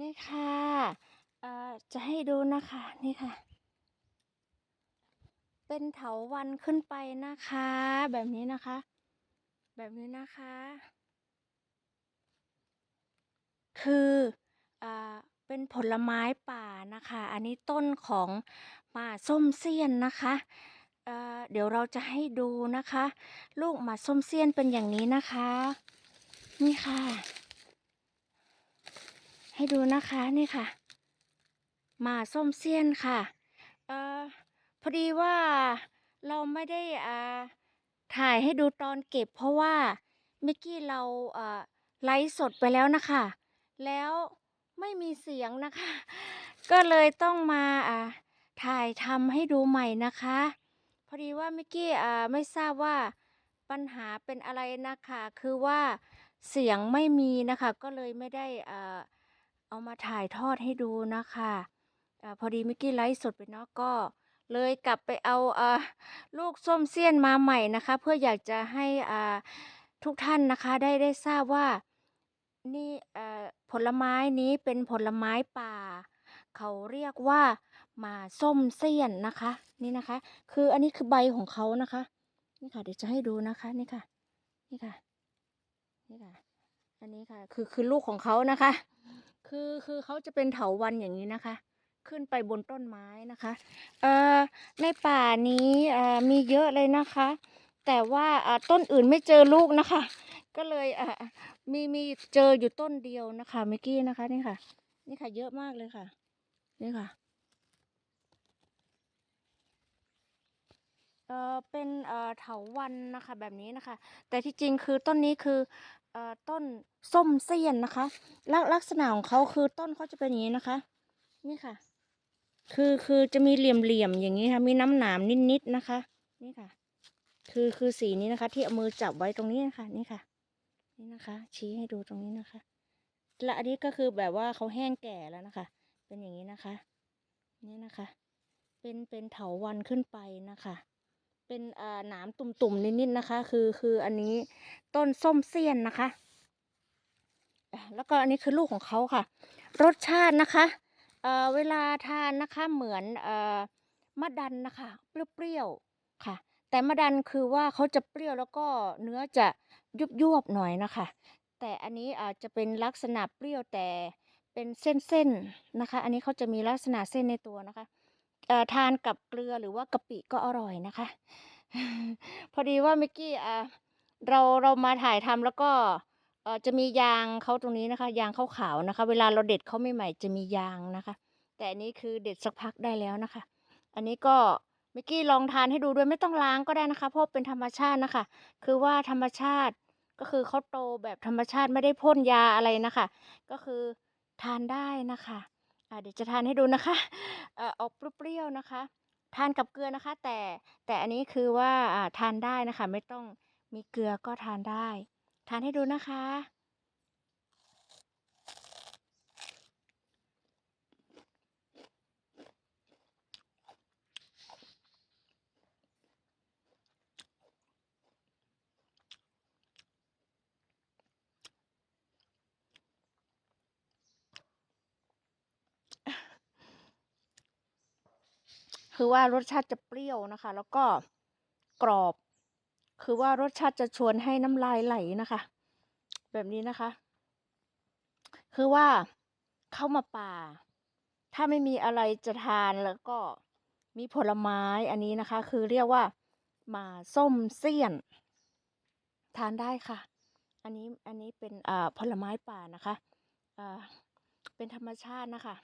นี่ค่ะจะให้ดูนะคะนี่ค่ะ เป็นเถาวัลย์ขึ้นไปนะคะ แบบนี้นะคะ แบบนี้นะคะ คืออเป็นผลไม้ป่านะคะ อันนี้ต้นของมาส้มเสี้ยนนะคะเเดี๋ยวเราจะให้ดูนะคะ ลูกมาส้มเสี้ยนเป็นอย่างนี้นะคะ นี่ค่ะ ให้ดูนะคะนี่ค่ะหมาส้มเสี้ยนค่ะเอ่อพอดีว่าเราไม่ได้อ่าถ่ายให้ดูตอนเก็บ เพราะว่าเมื่อกี้เราเอ่อไลฟ์สดไปแล้วนะคะ แล้วไม่มีเสียงนะคะ ก็เลยต้องมาอ่าถ่ายทำให้ดูใหม่นะคะ พอดีว่าเมื่อกี้อ่าไม่ทราบว่าปัญหาเป็นอะไรนะคะ คือว่าเสียงไม่มีนะคะ ก็เลยไม่ได้อ่า เอามาถ่ายทอดให้ดูนะคะอาพอดีเมื่อกี้ไลฟ์สดไปเนาะก็เลยกลับไปเอาอ่าลูกส้มเสี้ยนมาใหม่นะคะ เพื่ออยากจะให้อ่าทุกท่านนะคะได้ได้ทราบว่านี่อ่อผลไม้นี้เป็นผลไม้ป่า เขาเรียกว่ามาส้มเสี้ยนนะคะ นี่นะคะ คืออันนี้คือใบของเขานะคะ นี่ค่ะ เดี๋ยวจะให้ดูนะคะนี่ค่ะ นี่ค่ะ นี่ค่ะ อันนี้ค่ะ คือคือลูกของเขานะคะ คือคือเขาจะเป็นเถาวัลย์อย่างนี้นะคะ ขึ้นไปบนต้นไม้นะคะเอ่อในป่านี้เอ่อมีเยอะเลยนะคะ แต่ว่าอ่าต้นอื่นไม่เจอลูกนะคะ ก็เลยอ่ามีมีเจออยู่ต้นเดียวนะคะเมื่อกี้นะคะนี่ค่ะ นี่ค่ะเยอะมากเลยค่ะ นี่ค่ะเอ่อเป็นเอ่อเถาวัลย์นะคะแบบนี้นะคะ แต่ที่จริงคือต้นนี้คือ ต้นส้มเสี้ยนนะคะลักลักษณะของเขาคือต้นเขาจะเป็นอย่างนี้นะคะ นี่ค่ะ คือคือจะมีเหลี่ยมเหลี่ยมๆอย่างนี้ค่ะ มีน้ำหนามนิดๆนะคะ นี่ค่ะ คือคือสีนี้นะคะ ที่เอามือจับไว้ตรงนี้นะคะนี่ค่ะ นี่นะคะ ชี้ให้ดูตรงนี้นะคะ และอันนี้ก็คือแบบว่าเขาแห้งแก่แล้วนะคะ เป็นอย่างนี้นะคะ นี่นะคะ เป็นเป็นเถาวัลย์ขึ้นไปนะคะ เป็นอ่าหนามตุ่มๆนิดๆนะคะ คือคืออันนี้ต้นส้มเสี้ยนนะคะ แล้วก็อันนี้คือลูกของเขาค่ะ รสชาตินะคะเอ่อเวลาทานนะคะเหมือนเอ่อมะดันนะคะ เปรี้ยวๆค่ะ แต่มะดันคือว่าเขาจะเปรี้ยวแล้วก็เนื้อจะยุบๆหน่อยนะคะ แต่อันนี้อาจจะเป็นลักษณะเปรี้ยวแต่เป็นเส้นๆนะคะ อันนี้เขาจะมีลักษณะเส้นในตัวนะคะ ทานกับเกลือหรือว่ากะปิก็อร่อยนะคะ พอดีว่าเมื่อกี้เราเรามาถ่ายทำแล้วก็จะมียางเขาตรงนี้นะคะ ยางขาวๆนะคะ เวลาเราเด็ดเขาใหม่ๆจะมียางนะคะ แต่อันนี้คือเด็ดสักพักได้แล้วนะคะ อันนี้ก็เมื่อกี้ลองทานให้ดูด้วยไม่ต้องล้างก็ได้นะคะ เพราะเป็นธรรมชาตินะคะ คือว่าธรรมชาติก็คือเขาโตแบบธรรมชาติไม่ได้พ่นยาอะไรนะคะ ก็คือทานได้นะคะ เดี๋ยวจะทานให้ดูนะคะเออกเปรี้ยวๆนะคะ ทานกับเกลือนะคะ แต่แต่อันนี้คือว่าทานได้นะคะ ไม่ต้องมีเกลือก็ทานได้ ทานให้ดูนะคะ คือว่ารสชาติจะเปรี้ยวนะคะ แล้วก็กรอบ คือว่ารสชาติจะชวนให้น้ำลายไหลนะคะ แบบนี้นะคะ คือว่าเข้ามาป่า ถ้าไม่มีอะไรจะทานแล้วก็มีผลไม้อันนี้นะคะ คือเรียกว่ามาส้มเสี้ยน ทานได้ค่ะ อันนี้อันนี้เป็นอ่าผลไม้ป่านะคะอ่าเป็นธรรมชาตินะคะ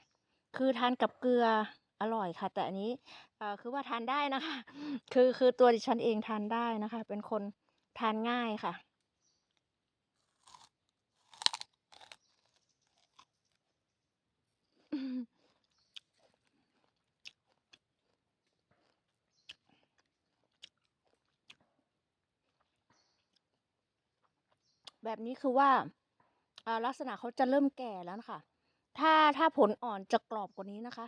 คือทานกับเกลือ อร่อยค่ะ แต่อันนี้คือว่าทานได้นะคะ คือคือตัวดิฉันเองทานได้นะคะ เป็นคนทานง่ายค่ะ แบบนี้คือว่าอ่าลักษณะเขาจะเริ่มแก่แล้วนะคะ ถ้าถ้าผลอ่อนจะกรอบกว่านี้นะคะ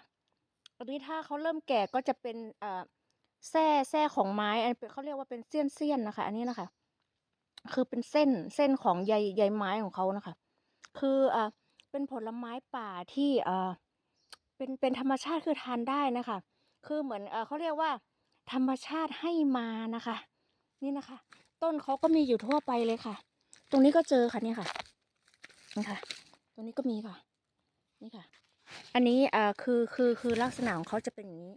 อันนี้ถ้าเขาเริ่มแก่ก็จะเป็นเอ่อแส้แส้ของไม้ อันเป็นเขาเรียกว่าเป็นเสี้ยนเสี้ยนนะคะ อันนี้นะคะ คือเป็นเส้นเส้นของใยใยไม้ของเขานะคะ คืออ่าเป็นผลไม้ป่าที่เอ่อเป็นเป็นธรรมชาติคือทานได้นะคะ คือเหมือนเอ่อเขาเรียกว่า ธรรมชาติให้มานะคะ นี่นะคะ ต้นเขาก็มีอยู่ทั่วไปเลยค่ะ ตรงนี้ก็เจอค่ะเนี่ยค่ะนี่ค่ะ ตรงนี้ก็มีค่ะ นี่ค่ะ อันนี้อ่อคือคือคือลักษณะของเขาจะเป็นอย่างนี้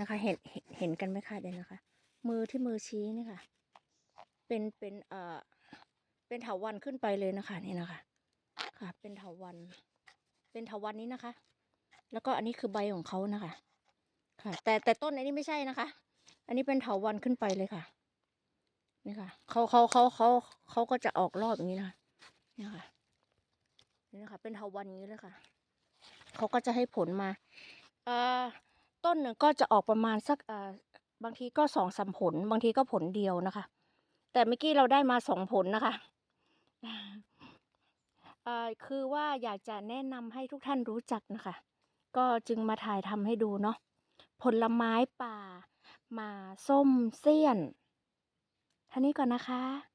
นะคะเห็นเห็นเห็นกันไหมคะเดี๋ยวนะคะ มือที่มือชี้นี่ค่ะ เป็นเป็นเอ่อเป็นเถาวันขึ้นไปเลยนะคะ นี่นะคะ ค่ะ เป็นเถาวัน เป็นเถาวันนี้นะคะ แล้วก็อันนี้คือใบของเขานะคะ ค่ะ แต่แต่ต้นอันนี้ไม่ใช่นะคะ อันนี้เป็นเถาวันขึ้นไปเลยค่ะ นี่ค่ะเขาเขาเขาเขาเขาก็จะออกรอบอย่างนี้นะคะนี่ค่ะนี่นะคะเป็นเถาวันอย่างนี้เลยค่ะ เขาก็จะให้ผลมาต้นหนึ่งก็จะออกประมาณสักบางทีก็สองสามผล บางทีก็ผลเดียวนะคะ แต่เมื่อกี้เราได้มาสองผลนะคะคือว่าอยากจะแนะนำให้ทุกท่านรู้จักนะคะ ก็จึงมาถ่ายทำให้ดูเนาะผลไม้ป่า มาส้มเสี้ยนท่านี้ก่อนนะคะ